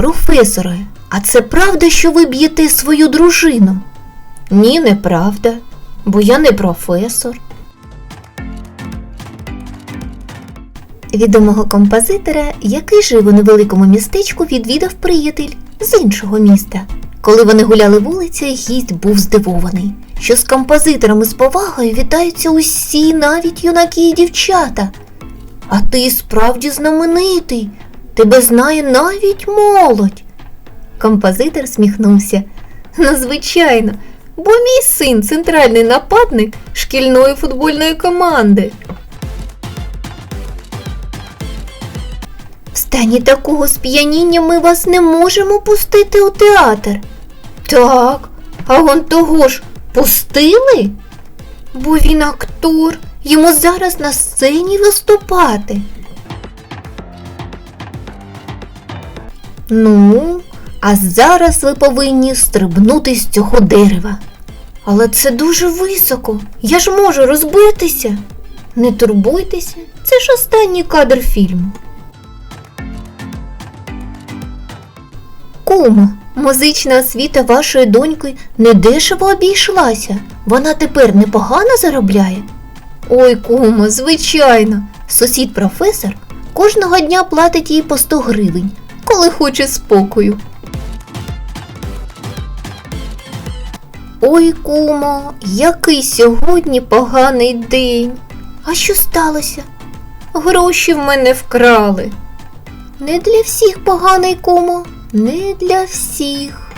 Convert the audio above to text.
Професоре, а це правда, що ви б'єте свою дружину? Ні, неправда, бо я не професор. Відомого композитора, який жив у невеликому містечку, відвідав приятель з іншого міста. Коли вони гуляли вулицею, гість був здивований, що з композиторами з повагою вітаються усі, навіть юнаки і дівчата. А ти справді знаменитий, тебе знає навіть молодь. Композитор сміхнувся. Ну, звичайно, бо мій син центральний нападник шкільної футбольної команди. В стані такого сп'яніння ми вас не можемо пустити у театр. Так, а он того ж пустили? Бо він актор, йому зараз на сцені виступати. Ну, а зараз ви повинні стрибнути з цього дерева. Але це дуже високо. Я ж можу розбитися. Не турбуйтеся, це ж останній кадр фільму. Кумо, музична освіта вашої доньки недешево обійшлася. Вона тепер непогано заробляє. Ой, кумо, звичайно. Сусід професор кожного дня платить їй по 100 гривень, коли хоче спокою. Ой, кумо, який сьогодні поганий день. А що сталося? Гроші в мене вкрали. Не для всіх поганий кумо, не для всіх.